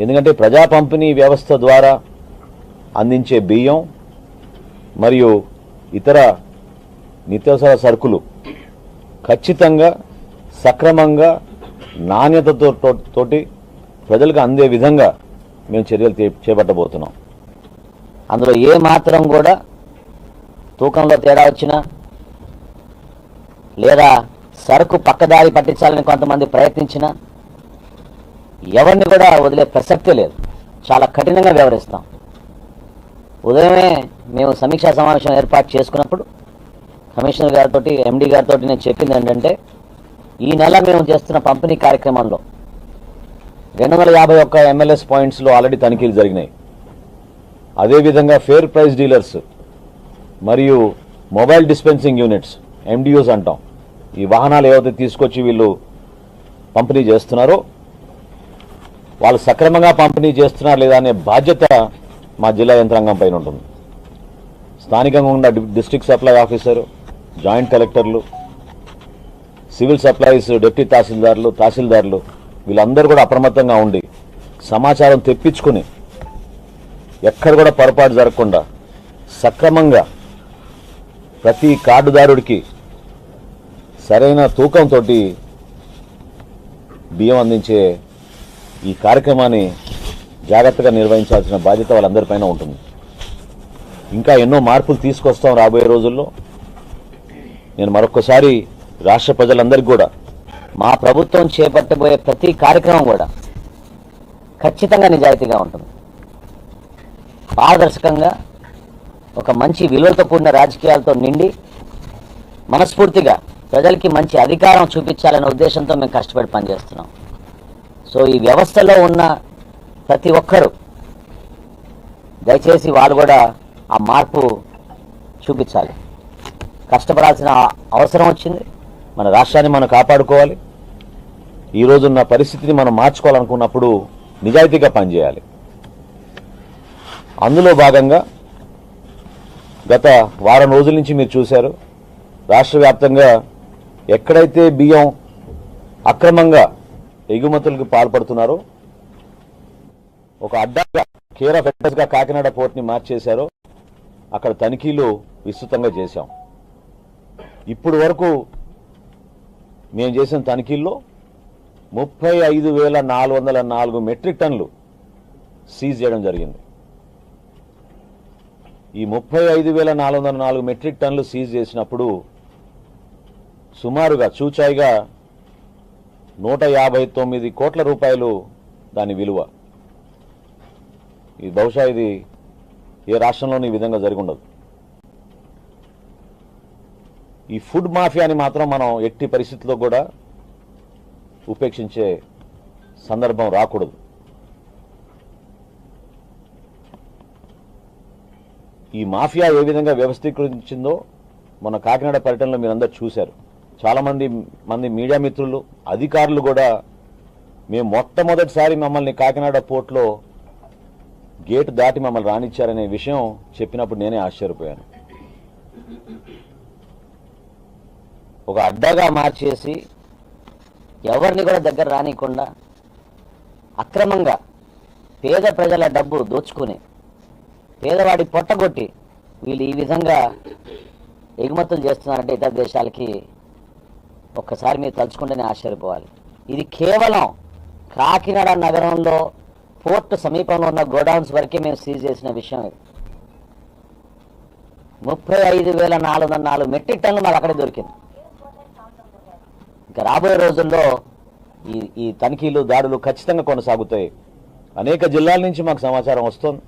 ఎందుకంటే ప్రజా పంపిణీ వ్యవస్థ ద్వారా అందించే బియ్యం మరియు ఇతర నిత్యావసర సరుకులు ఖచ్చితంగా సక్రమంగా నాణ్యతతో తో- తోటి ప్రజలకు అందే విధంగా మేము చర్యలు చే- చేపట్టబోతున్నాం. అందులో ఏ మాత్రం కూడా తూకంలో తేడా వచ్చినా లేదా సరుకు పక్కదారి పట్టించాలని కొంతమంది ప్రయత్నించినా ఎవరిని కూడా వదిలే ప్రసక్తే లేదు. చాలా కఠినంగా వ్యవహరిస్తాం. ఉదయమే మేము సమీక్షా సమావేశం ఏర్పాటు చేసుకున్నప్పుడు కమిషనర్ గారితో ఎండి గారితో నేను చెప్పింది ఏంటంటే ఈ నెల మేము చేస్తున్న పంపిణీ కార్యక్రమంలో రెండు వందల యాభై ఒక్క ఎమ్మెల్యేస్ పాయింట్స్లో ఆల్రెడీ తనిఖీలు జరిగినాయి. అదేవిధంగా ఫేర్ ప్రైస్ డీలర్స్ మరియు మొబైల్ డిస్పెన్సింగ్ యూనిట్స్ ఎండియూస్ అంటాం. ఈ వాహనాలు ఏవైతే తీసుకొచ్చి వీళ్ళు పంపిణీ చేస్తున్నారో వాళ్ళు సక్రమంగా పంపిణీ చేస్తున్నారు లేదా అనే బాధ్యత మా జిల్లా యంత్రాంగం పైన ఉంటుంది. స్థానికంగా ఉన్న డి- సప్లై ఆఫీసరు జాయింట్ కలెక్టర్లు సివిల్ సప్లైస్ డిప్యూటీ తహసీల్దార్లు తహసీల్దార్లు వీళ్ళందరూ కూడా అప్రమత్తంగా ఉండి సమాచారం తెప్పించుకుని ఎక్కడ కూడా పొరపాటు జరగకుండా సక్రమంగా ప్రతి కార్డుదారుడికి సరైన తూకంతో బియ్యం అందించే ఈ కార్యక్రమాన్ని జాగ్రత్తగా నిర్వహించాల్సిన బాధ్యత వాళ్ళందరిపైన ఉంటుంది. ఇంకా ఎన్నో మార్పులు తీసుకొస్తాం రాబోయే రోజుల్లో. నేను మరొకసారి రాష్ట్ర ప్రజలందరికీ కూడా మా ప్రభుత్వం చేపట్టబోయే ప్రతి కార్యక్రమం కూడా ఖచ్చితంగా నిజాయితీగా ఉంటుంది. పారదర్శకంగా ఒక మంచి విలువలతో కూడిన రాజకీయాలతో నిండి మనస్ఫూర్తిగా ప్రజలకి మంచి అధికారం చూపించాలనే ఉద్దేశంతో మేము కష్టపడి పనిచేస్తున్నాం. సో ఈ వ్యవస్థలో ఉన్న ప్రతి ఒక్కరూ దయచేసి వాళ్ళు కూడా ఆ మార్పు చూపించాలి. కష్టపడాల్సిన అవసరం వచ్చింది. మన రాష్ట్రాన్ని మనం కాపాడుకోవాలి. ఈ రోజున్న పరిస్థితిని మనం మార్చుకోవాలనుకున్నప్పుడు నిజాయితీగా పనిచేయాలి. అందులో భాగంగా గత వారం రోజుల నుంచి మీరు చూశారు. రాష్ట్ర వ్యాప్తంగా ఎక్కడైతే బియ్యం అక్రమంగా ఎగుమతులకు పాల్పడుతున్నారో ఒక అడ్డాగా కేర్ ఆఫ్ కాకినాడ పోర్ట్ని మార్చేశారో అక్కడ తనిఖీలు విస్తృతంగా చేశాం. ఇప్పుడు వరకు మేము చేసిన తనిఖీల్లో ముప్పై ఐదు వేల నాలుగు వందల నాలుగు మెట్రిక్ టన్నులు సీజ్ చేయడం జరిగింది. ఈ ముప్పై ఐదు వేల నాలుగు వందల నాలుగు మెట్రిక్ టన్నులు సీజ్ చేసినప్పుడు సుమారుగా చూచాయిగా నూట యాభై తొమ్మిది కోట్ల రూపాయలు దాని విలువ. ఇది బహుశా ఇది ఏ రాష్ట్రంలోనూ ఈ విధంగా జరిగి ఉండదు ఈ ఫుడ్ మాఫియాని మాత్రం మనం ఎట్టి పరిస్థితుల్లో కూడా ఉపేక్షించే సందర్భం రాకూడదు. ఈ మాఫియా ఏ విధంగా వ్యవస్థీకరించిందో మన కాకినాడ పర్యటనలో మీరందరూ చూశారు. చాలామంది మంది మీడియా మిత్రులు అధికారులు కూడా మేము మొట్టమొదటిసారి మమ్మల్ని కాకినాడ పోర్ట్లో గేటు దాటి మమ్మల్ని రానిచ్చారనే విషయం చెప్పినప్పుడు నేనే ఆశ్చర్యపోయాను. ఒక అడ్డాగా మార్చేసి ఎవరిని కూడా దగ్గర రానియకుండా అక్రమంగా పేద ప్రజల డబ్బు దోచుకుని పేదవాడి పొట్టగొట్టి వీళ్ళు ఈ విధంగా ఎగుమతులు చేస్తున్నారంటే ఇతర దేశాలకి ఒక్కసారి మీరు తలుచుకుంటేనే ఆశ్చర్యపోవాలి. ఇది కేవలం కాకినాడ నగరంలో పోర్ట్ సమీపంలో ఉన్న గోడౌన్స్ వరకే మేము సీజ్ చేసిన విషయం ఇది. ముప్పై ఐదు వేల నాలుగు వందల నాలుగు మెట్రిక్ టన్నులు మాకు అక్కడే దొరికింది. ఇంకా రాబోయే రోజుల్లో ఈ ఈ తనిఖీలు దాడులు ఖచ్చితంగా కొనసాగుతాయి. అనేక జిల్లాల నుంచి మాకు సమాచారం వస్తుంది.